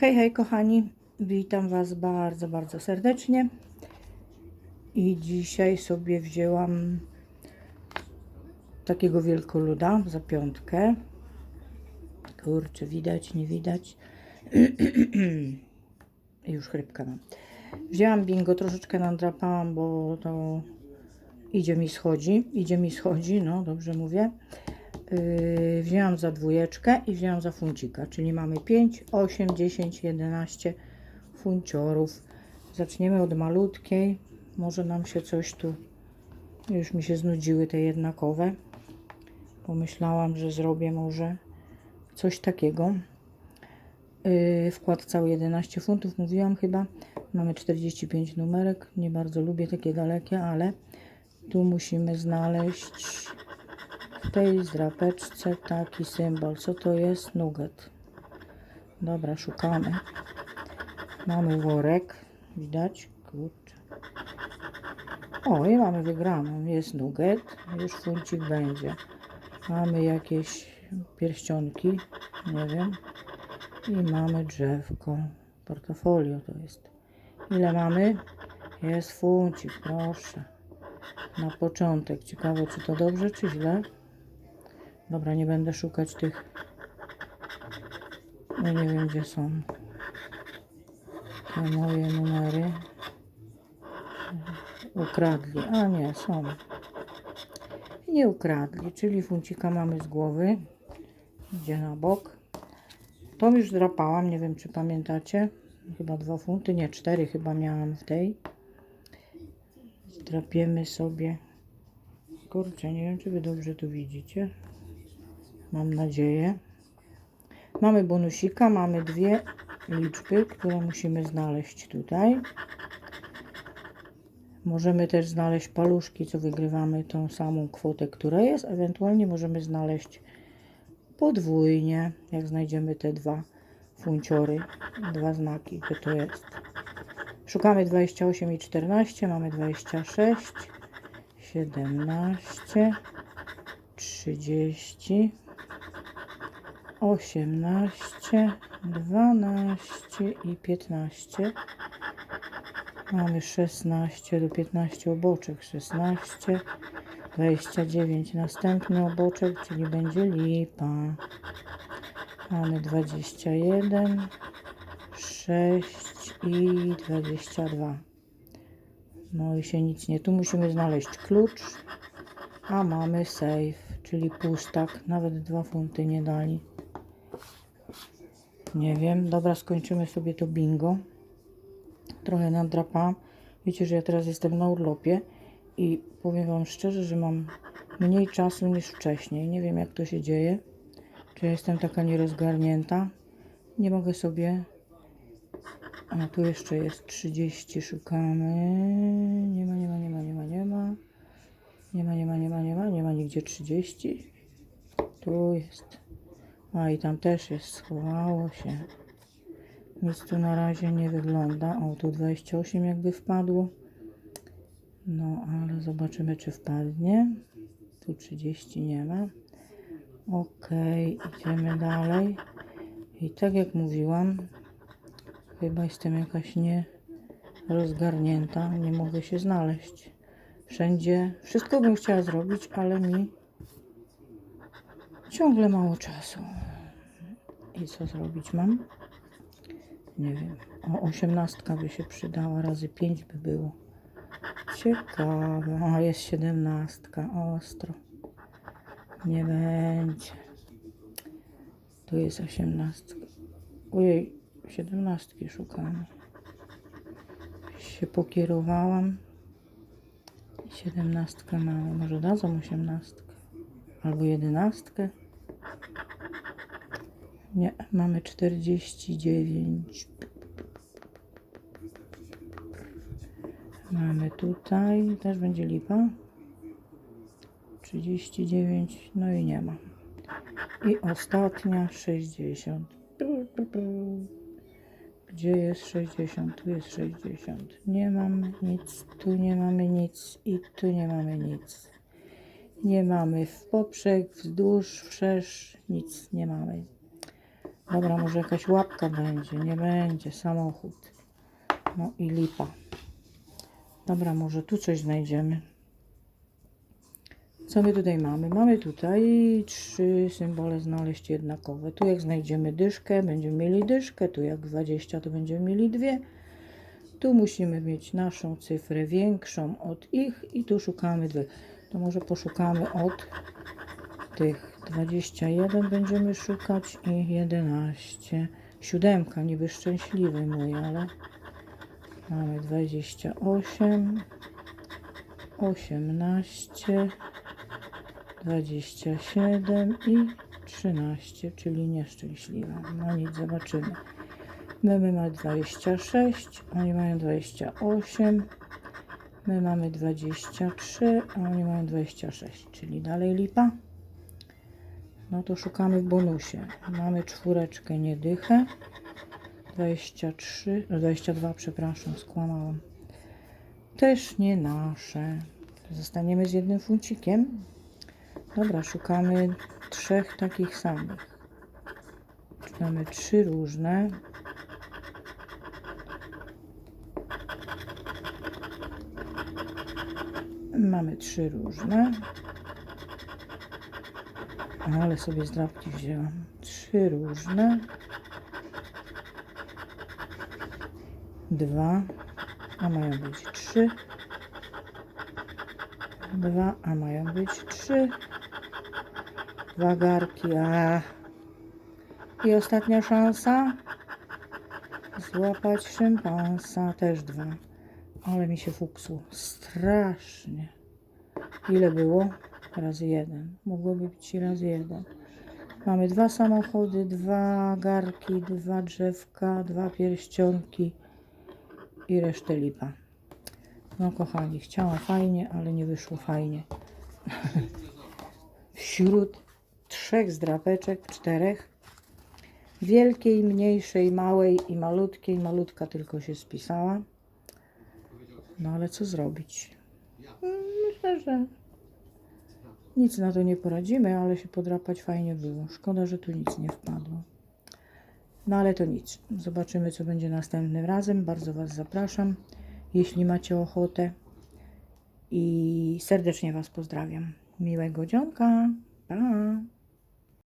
Hej, hej kochani, witam Was bardzo, bardzo serdecznie. I dzisiaj sobie wzięłam takiego wielkoluda za piątkę. Kurczę, widać, nie widać. Już chrypkę mam. Wzięłam bingo, troszeczkę nadrapałam, bo to idzie mi schodzi. Idzie mi schodzi, no dobrze mówię. Yy, wzięłam za dwójeczkę i wzięłam za funcika, czyli mamy 5, 8, 10, 11 funciorów. Zaczniemy od malutkiej. Może nam się coś tu, już mi się znudziły te jednakowe. Pomyślałam, że zrobię może coś takiego. Yy, wkład cały 11 funtów, mówiłam chyba. Mamy 45 numerek. Nie bardzo lubię takie dalekie, ale tu musimy znaleźć w tej zdrapeczce taki symbol. Co to jest? Nugget. Dobra, szukamy. Mamy worek. Widać? Kurczę. O, i mamy wygraną. Jest nugget. Już funcik będzie. Mamy jakieś pierścionki. Nie wiem. I mamy drzewko. Portfolio to jest. Ile mamy? Jest funcik, proszę. Na początek. Ciekawe, czy to dobrze, czy źle. Dobra, nie będę szukać tych. No nie wiem, gdzie są te moje numery. Ukradli. A nie, są. Nie ukradli, czyli funcika mamy z głowy. Idzie na bok. To już drapałam, nie wiem czy pamiętacie. Chyba dwa funty, nie, cztery chyba miałam w tej. Drapiemy sobie. Kurczę, nie wiem czy wy dobrze tu widzicie. Mam nadzieję. Mamy bonusika, mamy dwie liczby, które musimy znaleźć tutaj. Możemy też znaleźć paluszki, co wygrywamy tą samą kwotę, która jest. Ewentualnie możemy znaleźć podwójnie, jak znajdziemy te dwa funciory, dwa znaki, to to jest. Szukamy 28 i 14, mamy 26, 17, 30, 18, 12 i 15. Mamy 16 do 15 oboczek, 16, 29 następny oboczek, czyli będzie lipa. Mamy 21, 6 i 22. No i się nic nie. Tu musimy znaleźć klucz, a mamy safe, czyli pustak. Nawet dwa funty nie dali. Nie wiem. Dobra, skończymy sobie to bingo. Trochę nadrapałam. Wiecie, że ja teraz jestem na urlopie i powiem Wam szczerze, że mam mniej czasu niż wcześniej. Nie wiem, jak to się dzieje. Czy ja jestem taka nierozgarnięta. Nie mogę sobie... A tu jeszcze jest 30, szukamy. Nie ma, nie ma, nie ma, nie ma, nie ma. Nie ma, nie ma, nie ma, nie ma, nie ma nigdzie 30. Tu jest. A i tam też jest, schowało się. Nic tu na razie nie wygląda. O, tu 28 jakby wpadło. No, ale zobaczymy, czy wpadnie. Tu 30 nie ma. Ok, idziemy dalej. I tak jak mówiłam, chyba jestem jakaś nie rozgarnięta. Nie mogę się znaleźć. Wszędzie, wszystko bym chciała zrobić, ale mi ciągle mało czasu. I co zrobić mam? Nie wiem. O, osiemnastka by się przydała, razy pięć by było. Ciekawe. O, jest siedemnastka, ostro. Nie będzie. Tu jest osiemnastka. Ojej, siedemnastki szukamy. Się pokierowałam. Siedemnastkę mamy. Może dadzą osiemnastkę. Albo jedenastkę. Nie, mamy 49. Mamy tutaj, też będzie lipa. 39, no i nie ma. I ostatnia 60. Gdzie jest 60? Tu jest 60. Nie mamy nic, tu nie mamy nic i tu nie mamy nic. Nie mamy w poprzek, wzdłuż, wszerz, nic nie mamy. Dobra, może jakaś łapka będzie. Nie będzie. Samochód. No i lipa. Dobra, może tu coś znajdziemy. Co my tutaj mamy? Mamy tutaj trzy symbole znaleźć jednakowe. Tu jak znajdziemy dyszkę, będziemy mieli dyszkę. Tu jak 20, to będziemy mieli dwie. Tu musimy mieć naszą cyfrę większą od ich i tu szukamy dwie. To może poszukamy od tych 21 będziemy szukać i 11. Siódemka niby szczęśliwy mój, ale mamy 28, 18, 27 i 13, czyli nieszczęśliwa. No nic, zobaczymy. My, my mamy 26, oni mają 28, my mamy 23, a oni mają 26, czyli dalej lipa. No to szukamy w bonusie. Mamy czwóreczkę, nie dychę. 23, no 22, przepraszam, skłamałam. Też nie nasze. Zostaniemy z jednym funcikiem. Dobra, szukamy trzech takich samych. Mamy trzy różne. Mamy trzy różne. Ale sobie zdrabki wzięłam. Trzy różne. Dwa, a mają być trzy. Dwa, a mają być trzy. Dwa garki, a. I ostatnia szansa. Złapać szympansa, też dwa. Ale mi się fuksło. Strasznie. Ile było? Razy jeden. Mogłoby być razy jeden. Mamy dwa samochody, dwa garki, dwa drzewka, dwa pierścionki i resztę lipa. No kochani, chciałam fajnie, ale nie wyszło fajnie. Wśród trzech zdrapeczek, czterech, wielkiej, mniejszej, małej i malutkiej, malutka tylko się spisała. No ale co zrobić? Myślę, że nic na to nie poradzimy, ale się podrapać fajnie było. Szkoda, że tu nic nie wpadło. No ale to nic. Zobaczymy, co będzie następnym razem. Bardzo Was zapraszam, jeśli macie ochotę. I serdecznie Was pozdrawiam. Miłego dzionka. Pa!